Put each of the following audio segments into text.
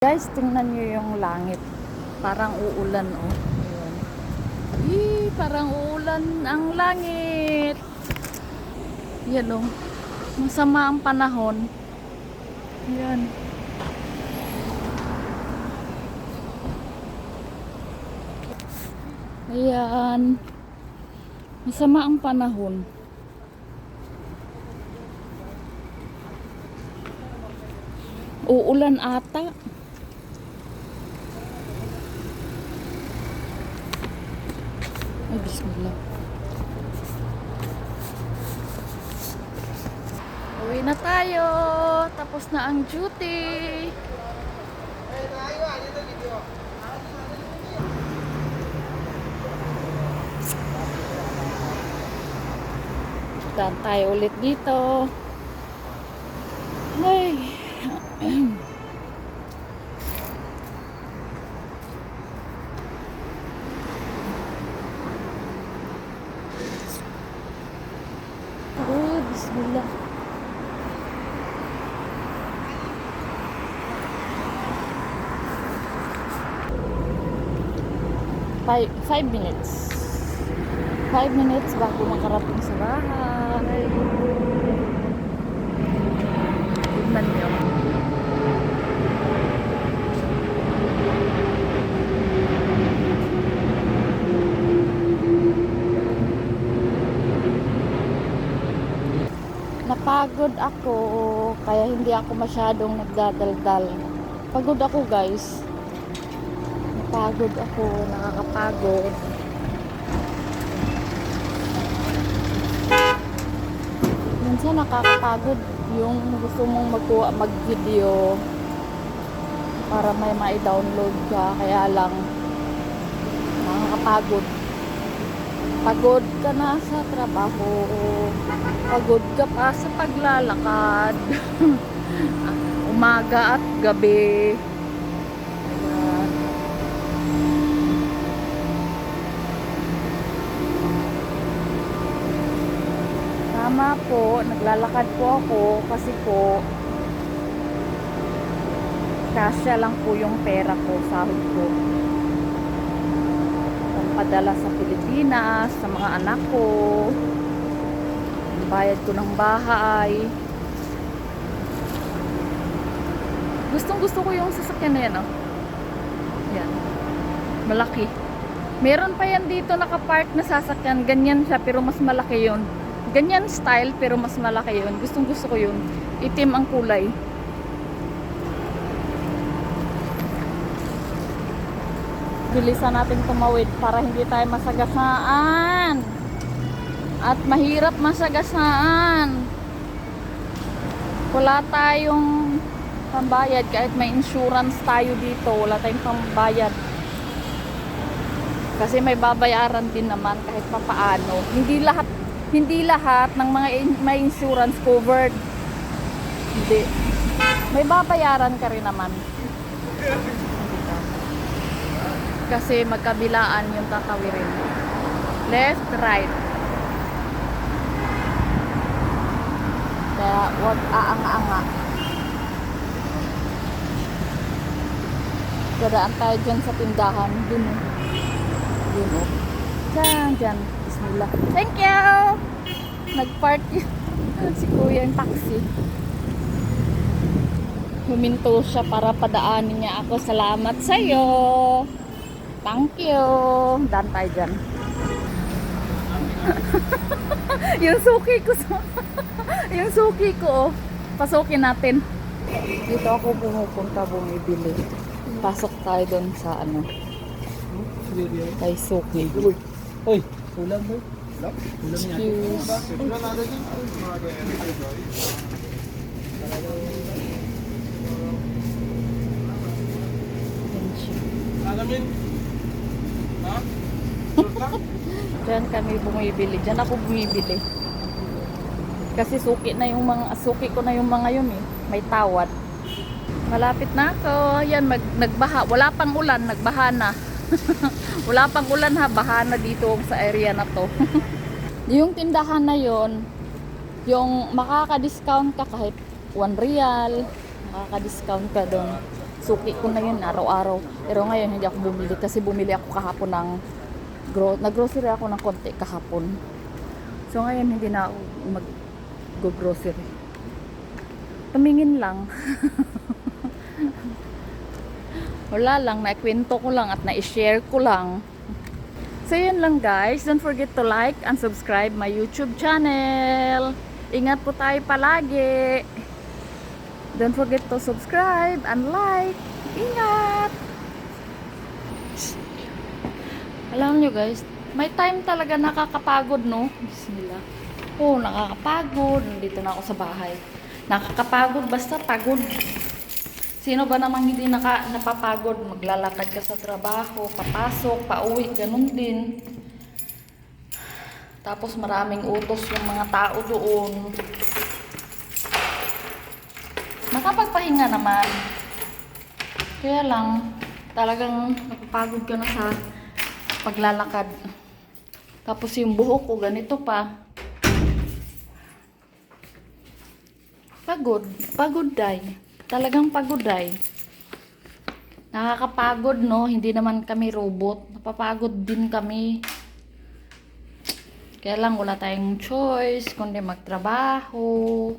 Guys, tingnan nyo yung langit. Parang uulan, oh. Ayan. Ih, parang uulan ang langit. Yan, oh. Masama ang panahon. Yan. Ayan. Masama ang panahon. Uulan ata. Ay, bismillah. Uwi na tayo. Tapos na ang duty. Daan tayo ulit dito. Ay. Oh, bismillah. Five, five minutes. Five minutes bago makarating sa bahay. Tignan nyo. Napagod ako, kaya hindi ako masyadong nagdadaldal. Pagod ako guys. Napagod ako, nakakapagod. Minsan nakakapagod yung gusto mong magkuha, mag-video para may mai-download ka. Kaya lang, nakakapagod. Pagod ka na sa trabaho. Pagod ka pa sa paglalakad. Umaga at gabi. Ayan. Tama po, naglalakad po ako kasi po kasya lang po yung pera ko, sahod ko. Pampadala sa Pilipinas, sa mga anak ko. Bayad ko ng bahay. Gustong gusto ko yung sasakyan na yan, oh. Yan. Malaki. Meron pa yan dito nakapark na sasakyan. Ganyan siya, pero mas malaki yun. Ganyan style, pero mas malaki yun. Gustong gusto ko yun. Itim ang kulay. Bilisan natin tumawid para hindi tayo masagasaan. At mahirap masagasaan. Wala tayong pambayad kahit may insurance tayo dito. Wala tayong pambayad. Kasi may babayaran din naman kahit papaano. Hindi lahat hindi lahat ng mga in- may insurance covered. Hindi. May babayaran ka rin naman. Kasi magkabilaan yung tatawirin. Left, right. Kaya wag aanga-anga. Dadaan tayo dyan sa tindahan. Dun oh. Dun oh. Dyan, dyan. Bismillah. Thank you! Nag-park si kuya yung taxi. Huminto siya para padaanin niya ako. Salamat sa'yo. Thank you. Daan tayo dyan. yung suki ko yung suki ko, oh. Pasukin natin. Dito ako pumupunta bumibili. Pasok tayo doon sa ano, kay suki. Uy, ulam mo. Excuse. Alamin. Diyan kami bumibili. Diyan ako bumibili. Kasi suki na yung mga suki ko na yung mga yun eh. May tawad. Malapit na ako. Yan mag, nagbaha. Wala pang ulan, nagbaha na. Wala pang ulan ha, baha na dito sa area na to. yung tindahan na yon, yung makaka-discount ka kahit 1 real, makaka-discount ka doon. Suki ko na yun araw-araw. Pero ngayon hindi ako bumili kasi bumili ako kahapon ng gro nag-grocery ako ng konti kahapon. So ngayon hindi na mag-grocery. Tumingin lang. Wala lang, naikwento ko lang at na-share ko lang. So yun lang guys, don't forget to like and subscribe my YouTube channel. Ingat po tayo palagi. Don't forget to subscribe and like. Ingat! Alam nyo guys, may time talaga nakakapagod no? Bismillah. Oh, nakakapagod. Nandito na ako sa bahay. Nakakapagod, basta pagod. Sino ba namang hindi naka, napapagod? Maglalakad ka sa trabaho, papasok, pauwi, ganun din. Tapos maraming utos yung mga tao doon. Nakapagpahinga naman. Kaya lang, talagang napapagod ka na sa paglalakad. Tapos yung buhok ko, ganito pa. Pagod. Pagod day. Talagang pagod day. Nakakapagod, no? Hindi naman kami robot. Napapagod din kami. Kaya lang wala tayong choice kundi magtrabaho.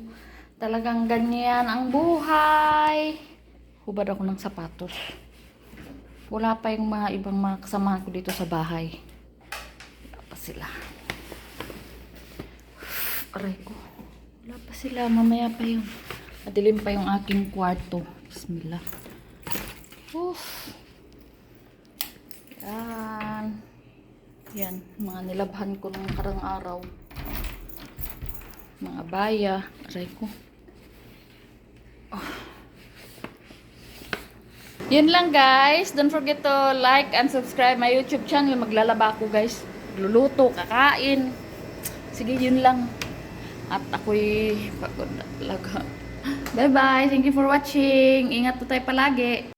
Talagang ganyan ang buhay. Hubad ako ng sapatos. Wala pa yung mga ibang mga kasamahan ko dito sa bahay. Wala pa sila. Aray ko. Wala pa sila. Mamaya pa yun. Madilim pa yung aking kwarto. Bismillah. Oof. Yan. Yan. Mga nilabhan ko nung karang araw. Mga baya. Aray ko. Yun lang guys. Don't forget to like and subscribe my YouTube channel. Maglalaba ako guys. Luluto, kakain. Sige, yun lang. At ako'y pagod na talaga. Bye bye. Thank you for watching. Ingat po tayo palagi.